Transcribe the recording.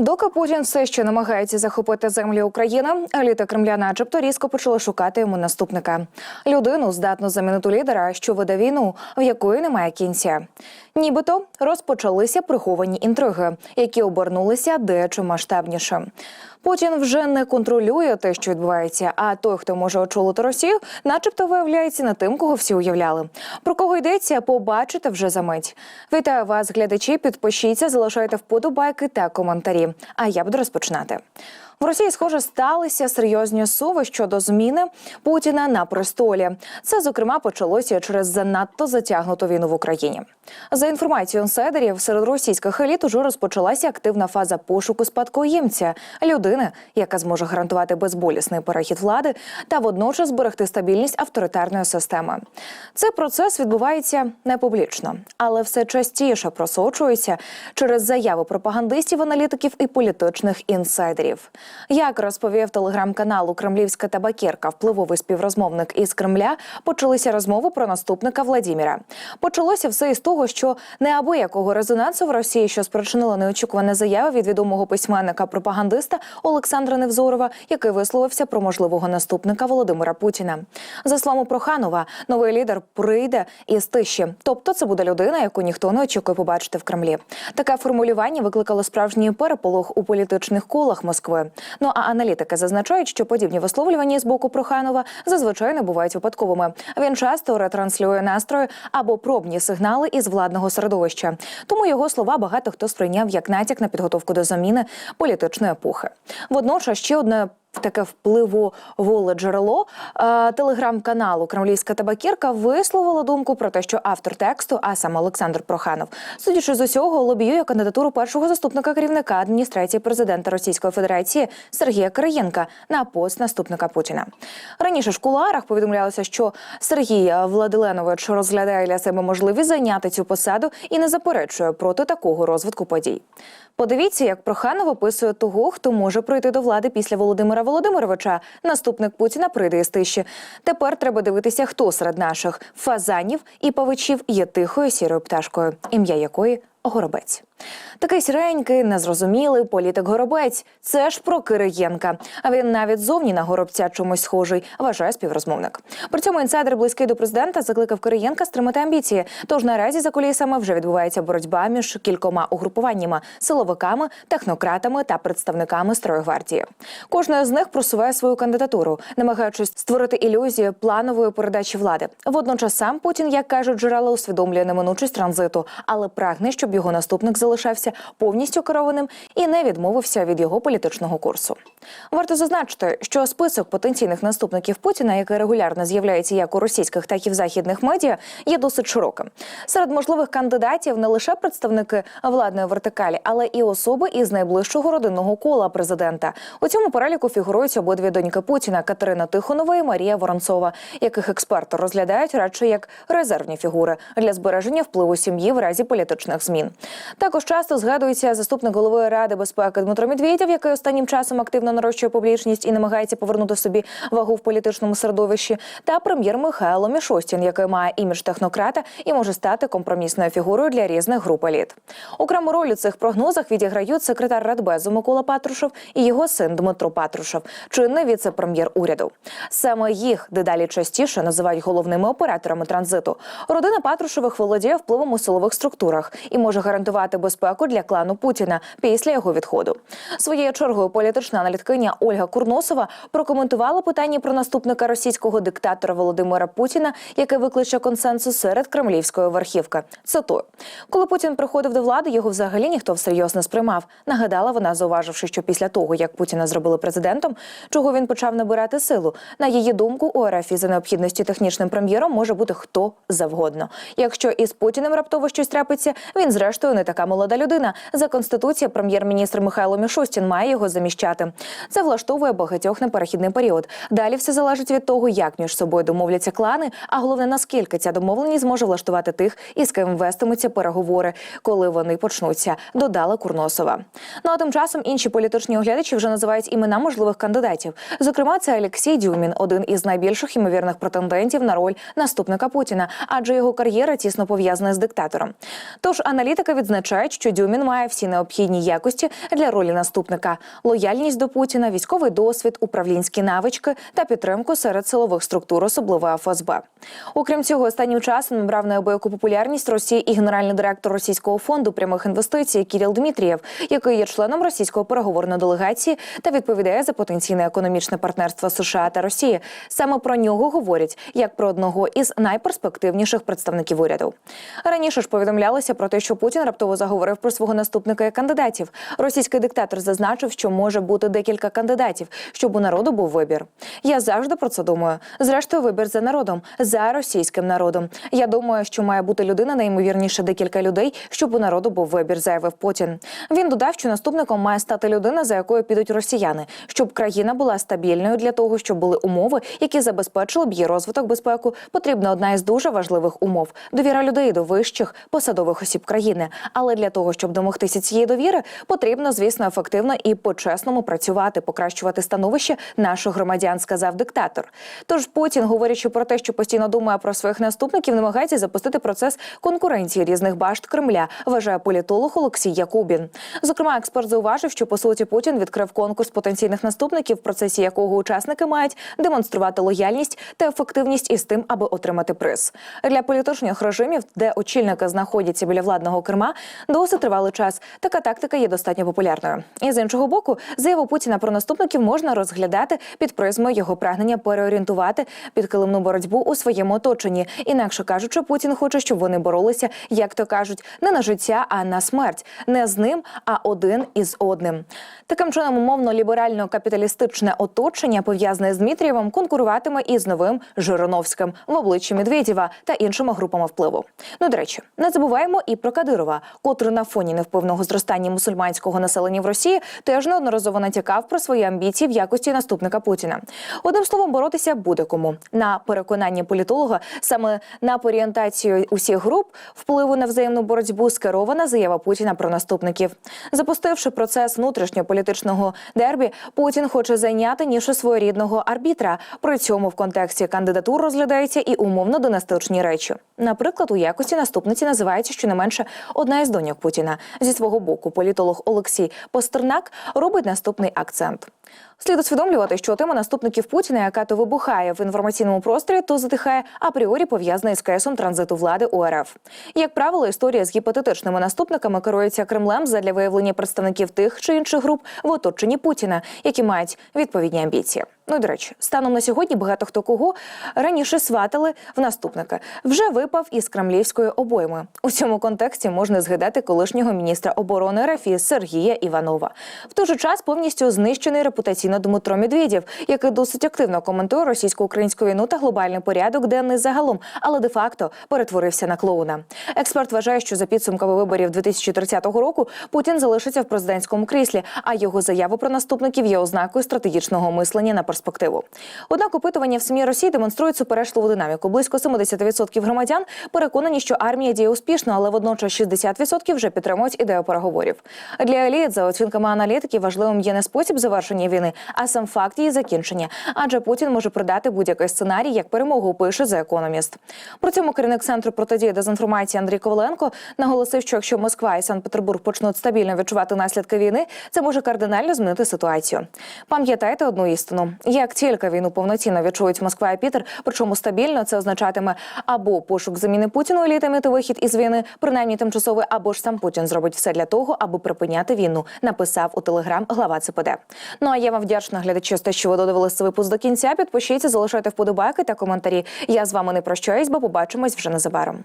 Доки Путін все ще намагається захопити землі України, еліта Кремля, начебто, різко почали шукати йому наступника людину, здатну замінити лідера, що веде війну, в якої немає кінця. Нібито розпочалися приховані інтриги, які обернулися дещо масштабніше. Путін вже не контролює те, що відбувається. А той, хто може очолити Росію, начебто виявляється не тим, кого всі уявляли. Про кого йдеться, побачите вже за мить. Вітаю вас, глядачі. Підпишіться, залишайте вподобайки та коментарі. А я буду розпочинати. В Росії, схоже, сталися серйозні суви щодо зміни Путіна на престолі. Це зокрема почалося через занадто затягнуту війну в Україні. За інформацією інсайдерів, серед російських еліт уже розпочалася активна фаза пошуку спадкоємця людини, яка зможе гарантувати безболісний перехід влади та водночас зберегти стабільність авторитарної системи. Цей процес відбувається не публічно, але все частіше просочується через заяви пропагандистів, аналітиків і політичних інсайдерів. Як розповів телеграм-каналу Кремлівська табакерка, впливовий співрозмовник із Кремля, почалися розмови про наступника Владіміра. Почалося все із того, що неабиякого резонансу в Росії, що спричинила неочікувана заява від відомого письменника-пропагандиста Олександра Невзорова, який висловився про можливого наступника Володимира Путіна. За словами Проханова, новий лідер прийде із тиші, тобто це буде людина, яку ніхто не очікує побачити в Кремлі. Таке формулювання викликало справжній переполох у політичних колах Москви. Ну а аналітики зазначають, що подібні висловлювання з боку Проханова зазвичай не бувають випадковими. Він часто ретранслює настрої або пробні сигнали із владного середовища. Тому його слова багато хто сприйняв як натяк на підготовку до заміни політичної епохи. Водночас ще одне. Таке впливоволе джерело е, телеграм-каналу Кремлівська табакірка висловила думку про те, що автор тексту, а саме Олександр Проханов, судячи з усього, лобіює кандидатуру першого заступника керівника адміністрації президента Російської Федерації Сергія Кириєнка на пост наступника Путіна. Раніше ж в кулуарах повідомлялося, що Сергій Владиленович розглядає для себе можливість зайняти цю посаду і не заперечує проти такого розвитку подій. Подивіться, як Проханов описує того, хто може прийти до влади після Володимира Володимировича. Наступник Путіна прийде із тиші. Тепер треба дивитися, хто серед наших фазанів і павичів є тихою сірою пташкою, ім'я якої Горобець. Такий сіренький, незрозумілий політик Горобець. Це ж про Кириєнка. А він навіть зовні на горобця чомусь схожий, вважає співрозмовник. При цьому інсайдер близький до президента закликав Кириєнка стримати амбіції. Тож наразі за кулісами вже відбувається боротьба між кількома угрупуваннями силовиками, технократами та представниками строю гвардії. Кожна з них просуває свою кандидатуру, намагаючись створити ілюзію планової передачі влади. Водночас сам Путін, як кажуть джерела, усвідомлює неминучість транзиту, але прагне, щоб його наступник залишався повністю керованим і не відмовився від його політичного курсу. Варто зазначити, що список потенційних наступників Путіна, який регулярно з'являється як у російських, так і в західних медіа, є досить широким. Серед можливих кандидатів не лише представники владної вертикалі, але і особи із найближчого родинного кола президента. У цьому переліку фігурують обидві доньки Путіна Катерина Тихонова і Марія Воронцова, яких експерти розглядають радше як резервні фігури для збереження впливу сім'ї в разі політичних змін. Також часто згадується заступник голови ради безпеки Дмитро Медведєв, який останнім часом активно нарощує публічність і намагається повернути собі вагу в політичному середовищі, та прем'єр Михайло Мішустін, який має імідж технократа і може стати компромісною фігурою для різних груп еліт. Окрему роль у цих прогнозах відіграють секретар Радбезу Микола Патрушев і його син Дмитро Патрушев, чинний віце-прем'єр уряду. Саме їх дедалі частіше називають головними операторами транзиту. Родина Патрушевих володіє впливом у силових структурах і може гарантувати безпеку для клану Путіна після його відходу. Своєю чергою політична аналіткиня Ольга Курносова прокоментувала питання про наступника російського диктатора Володимира Путіна, яке викличе консенсус серед кремлівської верхівки. Цитую, коли Путін приходив до влади, його взагалі ніхто всерйоз не сприймав. Нагадала вона, зауваживши, що після того, як Путіна зробили президентом, чого він почав набирати силу. На її думку, у РФ за необхідності технічним прем'єром може бути хто завгодно. Якщо із Путіним раптово щось трапиться, він зрештою не така молода людина. За конституцією прем'єр-міністр Михайло Мішустін має його заміщати. Це влаштовує багатьох на перехідний період. Далі все залежить від того, як між собою домовляться клани, а головне наскільки ця домовленість зможе влаштувати тих, із ким вестимуться переговори, коли вони почнуться. Додала Курносова. Ну а тим часом інші політичні оглядачі вже називають імена можливих кандидатів. Зокрема, це Олексій Дюмін, один із найбільших ймовірних претендентів на роль наступника Путіна, адже його кар'єра тісно пов'язана з диктатором. Тож аналітики відзначають, що Дюмін має всі необхідні якості для ролі наступника: лояльність до Путіна, військовий досвід, управлінські навички та підтримку серед силових структур, особливо ФСБ. Окрім цього, останнім часом набрав неабияку популярність Росії і генеральний директор російського фонду прямих інвестицій Кіріл Дмитрієв, який є членом російської переговорної делегації та відповідає за потенційне економічне партнерство США та Росії. Саме про нього говорять як про одного із найперспективніших представників уряду. Раніше ж повідомлялося про те, що Путін раптово заговорив про свого наступника і кандидатів. Російський диктатор зазначив, що може бути декілька кандидатів, щоб у народу був вибір. Я завжди про це думаю. Зрештою, вибір за народом, за російським народом. Я думаю, що має бути людина найімовірніше декілька людей, щоб у народу був вибір, заявив Путін. Він додав, що наступником має стати людина, за якою підуть росіяни, щоб країна була стабільною для того, щоб були умови, які забезпечили б її розвиток безпеку. Потрібна одна із дуже важливих умов довіра людей до вищих посадових осіб країни. Але для того, щоб домогтися цієї довіри, потрібно, звісно, ефективно і по-чесному працювати, покращувати становище наших громадян, сказав диктатор. Тож Путін, говорячи про те, що постійно думає про своїх наступників, намагається запустити процес конкуренції різних башт Кремля, вважає політолог Олексій Якубін. Зокрема, експерт зауважив, що по суті Путін відкрив конкурс потенційних наступників, в процесі якого учасники мають демонструвати лояльність та ефективність із тим, аби отримати приз для політичних режимів, де очільники знаходяться біля владного керма, досить тривалий час. Така тактика є достатньо популярною. І з іншого боку, заяву Путіна про наступників можна розглядати під призмою його прагнення переорієнтувати підкилимну боротьбу у своєму оточенні. Інакше кажучи, Путін хоче, щоб вони боролися, як то кажуть, не на життя, а на смерть, не з ним, а один із одним. Таким чином, умовно ліберально-капіталістичне оточення, пов'язане з Дмитрієвим, конкуруватиме із новим Жириновським в обличчі Медведєва та іншими групами впливу. Ну до речі, не забуваємо і про Кадирова, котрий на фоні невпевного зростання мусульманського населення в Росії теж неодноразово натякав про свої амбіції в якості наступника Путіна. Одним словом, боротися буде кому на переконання політолога саме на орієнтацію усіх груп впливу на взаємну боротьбу скерована заява Путіна про наступників. Запустивши процес внутрішньополітичного дербі, Путін хоче зайняти нішу своєрідного арбітра. При цьому в контексті кандидатур розглядаються і умовно донастичні речі. Наприклад, у якості наступниці називається щонайменше одна із доньок Путіна. Зі свого боку, політолог Олексій Постернак робить наступний акцент. Слід усвідомлювати, що тема наступників Путіна, яка то вибухає в інформаційному просторі, то затихає апріорі пов'язана із кейсом транзиту влади у РФ. Як правило, історія з гіпотетичними наступниками керується Кремлем задля виявлення представників тих чи інших груп в оточенні Путіна, які мають відповідні амбіції. Ну до речі, станом на сьогодні багато хто кого раніше сватали в наступника вже випав із кремлівської обойми. У цьому контексті можна згадати колишнього міністра оборони РФ Сергія Іванова. В той же час повністю знищений репутаційно Дмитро Медведєв, який досить активно коментує російсько-українську війну та глобальний порядок денний загалом, але де-факто перетворився на клоуна. Експерт вважає, що за підсумками виборів 2030 року Путін залишиться в президентському кріслі, а його заява про наступників є ознакою стратегічного мислення на перспективу. Однак опитування в СМІ Росії демонструють суперечливу динаміку. Близько 70% громадян переконані, що армія діє успішно, але водночас 60% вже підтримують ідею переговорів. Для еліт, за оцінками аналітиків, важливим є не спосіб завершення війни, а сам факт її закінчення. Адже Путін може продати будь-який сценарій як перемогу. Пише за економіст. При цьому керівник центру протидії дезінформації Андрій Коваленко наголосив, що якщо Москва і Санкт-Петербург почнуть стабільно відчувати наслідки війни, це може кардинально змінити ситуацію. Пам'ятайте одну істину: як тільки війну повноцінно відчують Москва і Пітер, причому стабільно це означатиме або пошук заміни Путіну елітами та вихід із війни, принаймні тимчасовий, або ж сам Путін зробить все для того, аби припиняти війну. Написав у телеграм глава ЦПД. Ну а я вам вдячна глядачі, те, що ви додивилися цей випуск до кінця. Підпишіться, залишайте вподобайки та коментарі. Я з вами не прощаюсь, бо побачимось вже незабаром.